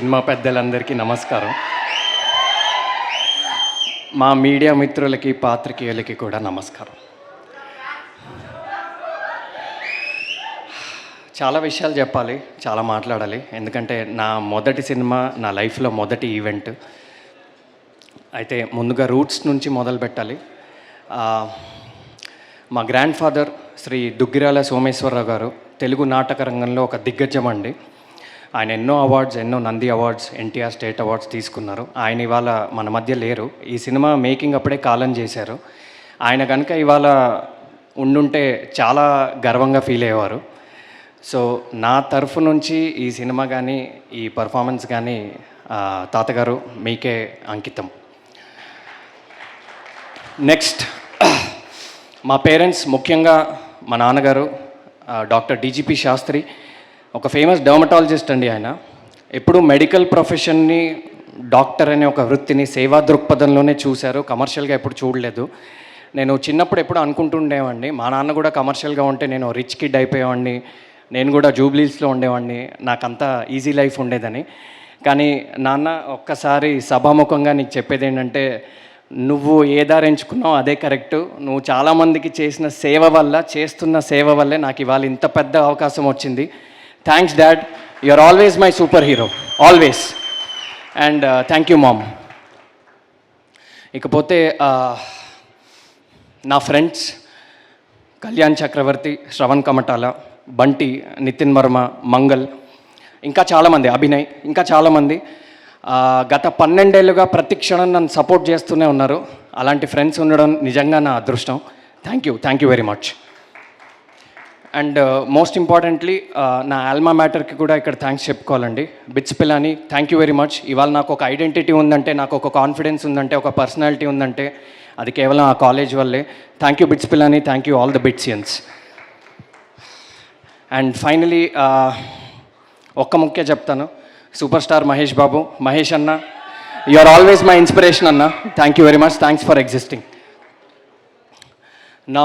Cinema పెద్దలందరికీ నమస్కారం. మా మీడియా మిత్రులకి పాత్రికేయులకి కూడా నమస్కారం. చాలా విషయాలు చెప్పాలి చాలా మాట్లాడాలి. ఎందుకంటే నా మొదటి సినిమా నా లైఫ్లో మొదటి ఈవెంట్. అయితే ముందుగా రూట్స్ నుంచి మొదలు పెట్టాలి. మా గ్రాండ్ ఫాదర్ శ్రీ దుగ్గిరాల సోమేశ్వరరావు గారు తెలుగు నాటక రంగంలో ఒక దిగ్గజం అండి. ఆయన ఎన్నో అవార్డ్స్ ఎన్నో Nandi awards NTR state awards తీసుకున్నారు. ఆయన ఇవాళ మన మధ్య లేరు. ఈ సినిమా మేకింగ్ అప్పుడే కాలం చేశారు. ఆయన కనుక ఇవాళ ఉండుంటే చాలా గర్వంగా ఫీల్ అయ్యేవారు. సో నా తరఫు నుంచి ఈ సినిమా కానీ ఈ పర్ఫార్మెన్స్ కానీ తాతగారు మీకే అంకితం. నెక్స్ట్ మా పేరెంట్స్ ముఖ్యంగా మా నాన్నగారు డాక్టర్ డీజీపీ శాస్త్రి ఒక ఫేమస్ డర్మటాలజిస్ట్ అండి ఆయన. ఎప్పుడు మెడికల్ ప్రొఫెషన్ని డాక్టర్ అనే ఒక వృత్తిని సేవా దృక్పథంలోనే చూశారు. కమర్షియల్గా ఎప్పుడు చూడలేదు. నేను చిన్నప్పుడు ఎప్పుడు అనుకుంటుండేవాడిని. మా నాన్న కూడా కమర్షియల్గా ఉంటే నేను రిచ్ కిడ్ అయిపోయేవాడిని. నేను కూడా జూబ్లీస్లో ఉండేవాడిని. నాకంతా ఈజీ లైఫ్ ఉండేదని. కానీ నాన్న ఒక్కసారి సభాముఖంగా నీకు చెప్పేది ఏంటంటే నువ్వు ఏ దారి ఎంచుకున్నావు అదే కరెక్ట్ నువ్వు చాలామందికి చేసిన సేవ వల్ల చేస్తున్న సేవ వల్లే నాకు ఇవాళ ఇంత పెద్ద అవకాశం వచ్చింది. Thanks dad you are always my superhero always and thank you mom ఇకపోతే నా ఫ్రెండ్స్ కళ్యాణ్ చక్రవర్తి శ్రవణ్ కమటాల బంటి నితిన్ వర్మ మంగల్ ఇంకా చాలామంది అభినయ్ ఇంకా చాలామంది గత పన్నెండేళ్ళుగా ప్రతి క్షణం నన్ను సపోర్ట్ చేస్తూనే ఉన్నారు. అలాంటి ఫ్రెండ్స్ ఉండడం నిజంగా నా అదృష్టం. Thank you thank you very much and uh, most importantly uh, నా ఆల్మా మ్యాటర్కి కూడా ఇక్కడ thanks చెప్పుకోవాలండి. BITS Pilani thank you very much ఇవాళ నాకు ఒక ఐడెంటిటీ ఉందంటే నాకు ఒక కాన్ఫిడెన్స్ ఉందంటే ఒక పర్సనాలిటీ ఉందంటే అది కేవలం ఆ కాలేజ్ వల్లే. Thank you BITS Pilani. Thank you all the Bitsians and finally ఒక్క ముఖ్య చెప్తాను. Super star Mahesh Babu. Mahesh అన్న you are always my inspiration అన్న. Thank you very much thanks for existing నా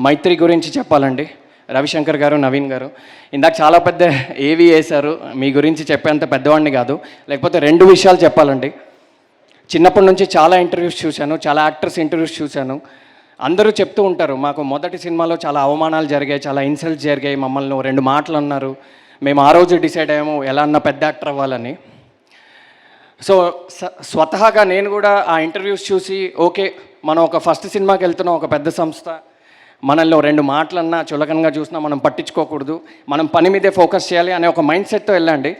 మైత్రి uh, గురించి చెప్పాలండి. రవిశంకర్ గారు నవీన్ గారు. ఇందాక చాలా పెద్ద ఏవి వేశారు మీ గురించి చెప్పేంత పెద్దవాడిని కాదు. లేకపోతే రెండు విషయాలు చెప్పాలండి. చిన్నప్పటి నుంచి చాలా ఇంటర్వ్యూస్ చూశాను చాలా యాక్టర్స్ ఇంటర్వ్యూస్ చూశాను. అందరూ చెప్తూ ఉంటారు మాకు మొదటి సినిమాలో చాలా అవమానాలు జరిగాయి చాలా ఇన్సల్ట్స్ జరిగాయి మమ్మల్ని రెండు మాటలు అన్నారు. మేము ఆ రోజు డిసైడ్ అయ్యాము ఎలా అన్న పెద్ద యాక్టర్ అవ్వాలని. సో స్వతహాగా నేను కూడా ఆ ఇంటర్వ్యూస్ చూసి ఓకే మనం ఒక ఫస్ట్ సినిమాకి వెళ్తున్నాం ఒక పెద్ద సంస్థ మనల్లో రెండు మాటలన్నా చులకనగా చూసినా మనం పట్టించుకోకూడదు. మనం పని మీదే ఫోకస్ చేయాలి అనే ఒక మైండ్ సెట్తో వెళ్ళండి.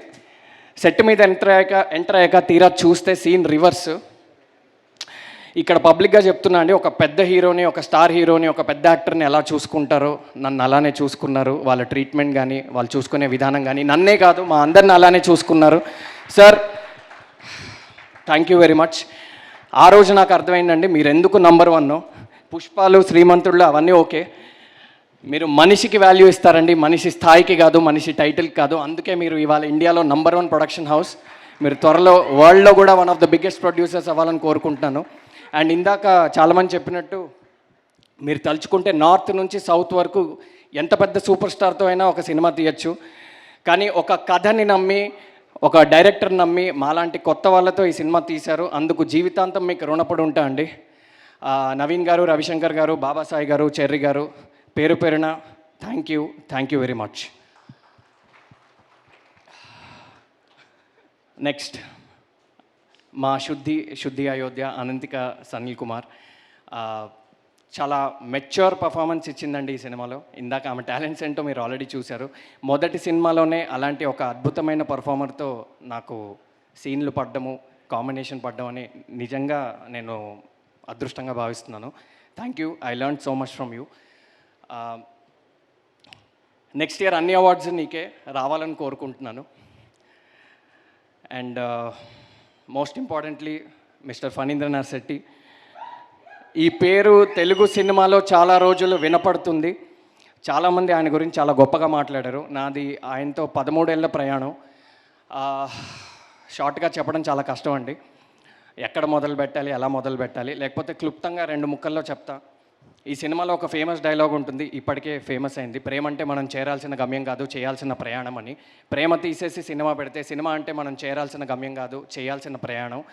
సెట్ మీద ఎంటర్ అయ్యాక ఎంటర్ అయ్యాక తీరా చూస్తే సీన్ రివర్స్. ఇక్కడ పబ్లిక్గా చెప్తున్నా అండి ఒక పెద్ద హీరోని ఒక స్టార్ హీరోని ఒక పెద్ద యాక్టర్ని ఎలా చూసుకుంటారో నన్ను అలానే చూసుకున్నారు. వాళ్ళ ట్రీట్మెంట్ కానీ వాళ్ళు చూసుకునే విధానం కానీ నన్నే కాదు మా అందరిని అలానే చూసుకున్నారు. Sir thank you very much. ఆ రోజు నాకు అర్థమైందండి మీరు ఎందుకు నంబర్ వన్ పుష్పాలు శ్రీమంతుళ్ళు అవన్నీ ఓకే. మీరు మనిషికి వాల్యూ ఇస్తారండి మనిషి స్థాయికి కాదు మనిషి టైటిల్కి కాదు. అందుకే మీరు ఇవాళ ఇండియాలో నంబర్ వన్ ప్రొడక్షన్ హౌస్. మీరు త్వరలో వరల్డ్లో కూడా one of the biggest producers అవ్వాలని కోరుకుంటున్నాను. అండ్ ఇందాక చాలామంది చెప్పినట్టు మీరు తలుచుకుంటే నార్త్ నుంచి సౌత్ వరకు ఎంత పెద్ద సూపర్ స్టార్తో అయినా ఒక సినిమా తీయచ్చు. కానీ ఒక కథని నమ్మి ఒక డైరెక్టర్ నమ్మి మాలాంటి కొత్త వాళ్ళతో ఈ సినిమా తీశారు. అందుకు జీవితాంతం మీకు రుణపడి ఉంటా అండి. నవీన్ గారు రవిశంకర్ గారు బాబాసాయి గారు చెర్రి గారు పేరు పేరున thank you thank you very much next మా శుద్ధి శుద్ధి అయోధ్య అనంతిక సనీల్ కుమార్. చాలా మెచ్యూర్ పర్ఫార్మెన్స్ ఇచ్చిందండి ఈ సినిమాలో. ఇందాక ఆమె టాలెంట్స్ ఏంటో మీరు ఆల్రెడీ చూశారు. మొదటి సినిమాలోనే అలాంటి ఒక అద్భుతమైన పర్ఫార్మర్తో నాకు సీన్లు పడ్డము కాంబినేషన్ పడ్డం అని నిజంగా నేను అదృష్టంగా భావిస్తున్నాను. Thank you I learn so much from you next year అన్ని అవార్డ్స్ నీకే రావాలని కోరుకుంటున్నాను. And most importantly mister Phanindranath Shetty ఈ పేరు తెలుగు సినిమాలో చాలా రోజులు వినపడుతుంది. చాలామంది ఆయన గురించి చాలా గొప్పగా మాట్లాడారు. నాది ఆయనతో పదమూడేళ్ళ ప్రయాణం. షార్ట్గా చెప్పడం చాలా కష్టం అండి. ఎక్కడ మొదలు పెట్టాలి ఎలా మొదలు పెట్టాలి లేకపోతే క్లుప్తంగా రెండు ముక్కల్లో చెప్తా. ఈ సినిమాలో ఒక ఫేమస్ డైలాగ్ ఉంటుంది ఇప్పటికే ఫేమస్ అయింది. ప్రేమ అంటే మనం చేరాల్సిన గమ్యం కాదు చేయాల్సిన ప్రయాణం అని. ప్రేమ తీసేసి సినిమా పెడితే సినిమా అంటే మనం చేరాల్సిన గమ్యం కాదు చేయాల్సిన ప్రయాణం.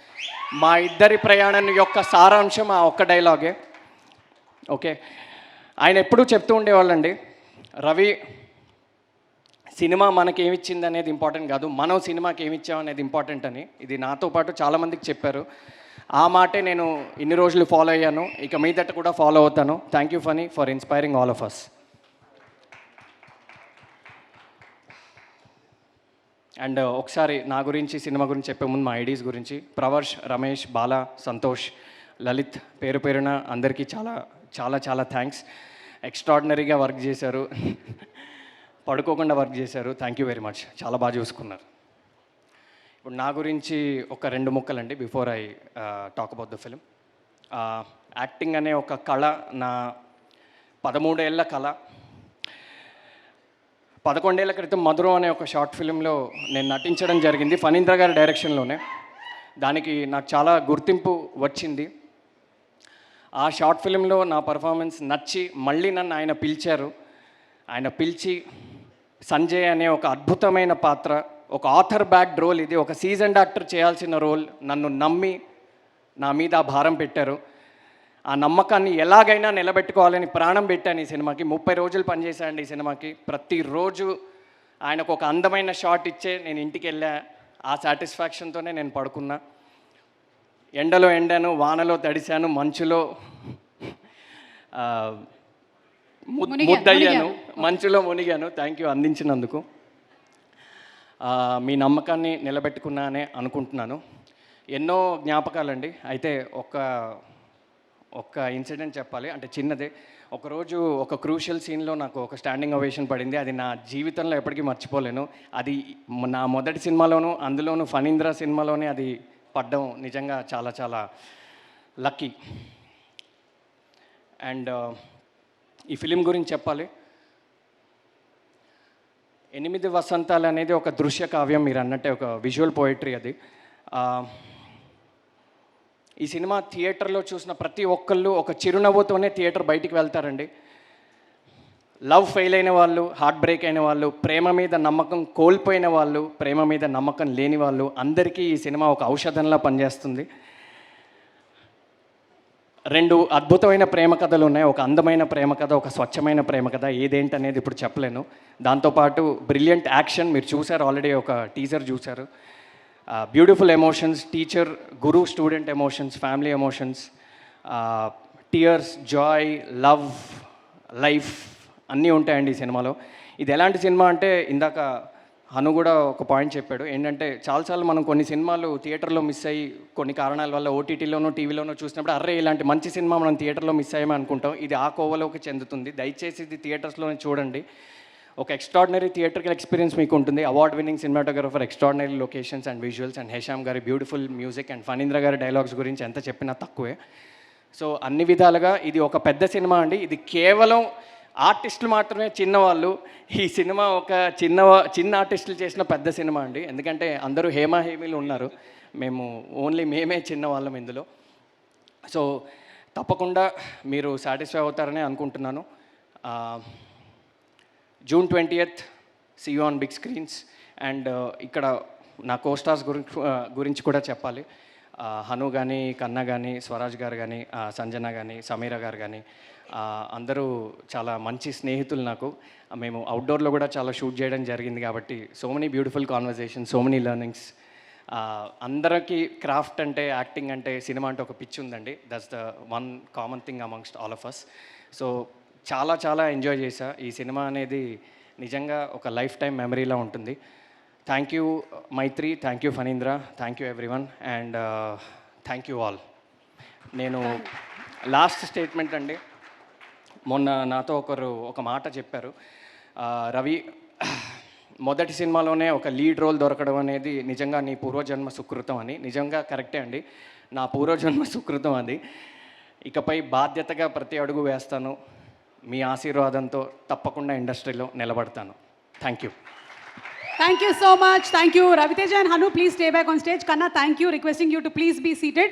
మా ఇద్దరి ప్రయాణం యొక్క సారాంశం ఆ ఒక్క డైలాగే. ఓకే? ఆయన ఎప్పుడూ చెప్తూ ఉండేవాళ్ళండి రవి సినిమా మనకి ఏమిచ్చింది అనేది ఇంపార్టెంట్ కాదు మనం సినిమాకి ఏమిచ్చాం అనేది ఇంపార్టెంట్ అని. ఇది నాతో పాటు చాలామందికి చెప్పారు. ఆ మాటే నేను ఇన్ని రోజులు ఫాలో అయ్యాను. ఇక మీదట కూడా ఫాలో అవుతాను. Thank you Phani for inspiring all of us and ఒకసారి నా గురించి సినిమా గురించి చెప్పే ముందు మా ఐడీస్ గురించి. ప్రవర్ష్ రమేష్ బాలా సంతోష్ లలిత్ పేరు పేరున అందరికీ చాలా చాలా చాలా థ్యాంక్స్ ఎక్స్ట్రాడినరీగా వర్క్ చేశారు. పడుకోకుండా వర్క్ చేశారు. థ్యాంక్ యూ వెరీ మచ్ చాలా బాగా చూసుకున్నారు. ఇప్పుడు నా గురించి ఒక రెండు ముక్కలండి before I talk about the film. Acting అనే ఒక కళ నా పదమూడేళ్ళ కళ. పదకొండేళ్ళ క్రితం మధురం అనే ఒక షార్ట్ ఫిలింలో నేను నటించడం జరిగింది ఫణీంద్ర గారి డైరెక్షన్లోనే. దానికి నాకు చాలా గుర్తింపు వచ్చింది. ఆ షార్ట్ ఫిలింలో నా పర్ఫార్మెన్స్ నచ్చి మళ్ళీ నన్ను ఆయన పిలిచారు. ఆయన పిలిచి సంజయ్ అనే ఒక అద్భుతమైన పాత్ర ఒక ఆథర్ బ్యాక్ రోల్ ఇది. ఒక సీజన్ డాక్టర్ చేయాల్సిన రోల్ నన్ను నమ్మి నా మీద ఆ భారం పెట్టారు. ఆ నమ్మకాన్ని ఎలాగైనా నిలబెట్టుకోవాలని ప్రాణం పెట్టాను ఈ సినిమాకి. ముప్పై రోజులు పనిచేశాను ఈ సినిమాకి. ప్రతిరోజు ఆయనకు ఒక అందమైన షాట్ ఇచ్చే నేను ఇంటికి వెళ్ళా. ఆ సాటిస్ఫాక్షన్తోనే నేను పడుకున్నా. ఎండలో ఎండాను వానలో తడిశాను మంచులో ముద్దయ్యాను. మంచులో మునిగాను. థ్యాంక్ యూ అందించినందుకు. మీ నమ్మకాన్ని నిలబెట్టుకున్నానే అనుకుంటున్నాను. ఎన్నో జ్ఞాపకాలండి. అయితే ఒక ఒక ఇన్సిడెంట్ చెప్పాలి. అంటే చిన్నదే. ఒకరోజు ఒక క్రూషియల్ సీన్లో నాకు ఒక స్టాండింగ్ అవేషన్ పడింది. అది నా జీవితంలో ఎప్పటికీ మర్చిపోలేను. అది నా మొదటి సినిమాలోను అందులోను ఫణీంద్ర సినిమాలోనే అది పడ్డం నిజంగా చాలా చాలా లక్కీ. అండ్ ఈ ఫిలిం గురించి చెప్పాలి. ఎనిమిది వసంతాలు అనేది ఒక దృశ్య కావ్యం మీరు అన్నట్టే ఒక విజువల్ పోయిటరీ అది. ఈ సినిమా థియేటర్లో చూసిన ప్రతి ఒక్కళ్ళు ఒక చిరునవ్వుతోనే థియేటర్ బయటికి వెళ్తారండి. లవ్ ఫెయిల్ అయిన వాళ్ళు హార్ట్ బ్రేక్ అయిన వాళ్ళు ప్రేమ మీద నమ్మకం కోల్పోయిన వాళ్ళు ప్రేమ మీద నమ్మకం లేని వాళ్ళు అందరికీ ఈ సినిమా ఒక ఔషధంలా పనిచేస్తుంది. రెండు అద్భుతమైన ప్రేమ కథలు ఉన్నాయి. ఒక అందమైన ప్రేమ కథ ఒక స్వచ్ఛమైన ప్రేమ కథ. ఏదేంటి అనేది ఇప్పుడు చెప్పలేను. దాంతోపాటు బ్రిలియంట్ యాక్షన్ మీరు చూసారు ఆల్రెడీ ఒక టీజర్ చూశారు. Beautiful emotions teacher guru student emotions family emotions tears joy love life అన్నీ ఉంటాయండి ఈ సినిమాలో. ఇది ఎలాంటి సినిమా అంటే ఇందాక అను కూడా ఒక పాయింట్ చెప్పాడు. ఏంటంటే చాలాసార్లు మనం కొన్ని సినిమాలు థియేటర్లో మిస్ అయ్యి కొన్ని కారణాల వల్ల ఓటీటీలోనో టీవీలోనో చూసినప్పుడు అర్రే ఇలాంటి మంచి సినిమా మనం థియేటర్లో మిస్ అయ్యామని అనుకుంటాం. ఇది ఆ కోవలోకి చెందుతుంది. దయచేసి ఇది థియేటర్స్లోనే చూడండి. ఒక ఎక్స్ట్రాడినరీ థియేటర్కల్ ఎక్స్పీరియన్స్ మీకు ఉంటుంది. Award winning cinematographer extraordinary locations and visuals and Hesham గారి బ్యూటిఫుల్ మ్యూజిక్ అండ్ ఫణీంద్ర గారి డైలాగ్స్ గురించి ఎంత చెప్పినా తక్కువే. సో అన్ని విధాలుగా ఇది ఒక పెద్ద సినిమా అండి. ఇది కేవలం ఆర్టిస్టులు మాత్రమే చిన్నవాళ్ళు. ఈ సినిమా ఒక చిన్న చిన్న ఆర్టిస్టులు చేసిన పెద్ద సినిమా అండి. ఎందుకంటే అందరూ హేమా హేమీలు ఉన్నారు. మేము ఓన్లీ మేమే చిన్నవాళ్ళం ఇందులో. సో తప్పకుండా మీరు సాటిస్ఫై అవుతారని అనుకుంటున్నాను. June twenty eighth see on big screens. And ఇక్కడ నా కోస్టార్స్ గురించి గురించి కూడా చెప్పాలి. హను కానీ కన్నా కానీ స్వరాజ్ గారు కానీ సంజన కానీ సమీర గారు కానీ అందరూ చాలా మంచి స్నేహితులు నాకు. మేము అవుట్డోర్లో కూడా చాలా షూట్ చేయడం జరిగింది కాబట్టి so many beautiful conversation so many learnings అందరికీ క్రాఫ్ట్ అంటే యాక్టింగ్ అంటే సినిమా అంటే ఒక పిచ్ ఉందండి. That's the one common thing amongst all of us so చాలా చాలా ఎంజాయ్ చేశా. ఈ సినిమా అనేది నిజంగా ఒక లైఫ్ టైం మెమరీలా ఉంటుంది. Thank you Mythri thank you Phanindra thank you everyone and thank you all నేను లాస్ట్ స్టేట్మెంట్ అండి. మొన్న నాతో ఒకరు ఒక మాట చెప్పారు. రవి మొదటి సినిమాలోనే ఒక లీడ్ రోల్ దొరకడం అనేది నిజంగా నీ పూర్వజన్మ సుకృతం అని. నిజంగా కరెక్టే అండి. నా పూర్వజన్మ సుకృతం అది. ఇకపై బాధ్యతగా ప్రతి అడుగు వేస్తాను. మీ ఆశీర్వాదంతో తప్పకుండా ఇండస్ట్రీలో నిలబడతాను. Thank you Thank you so much. Thank you. Raviteja and Hanu, please stay back on stage. Kanna, thank you. Requesting you to please be seated.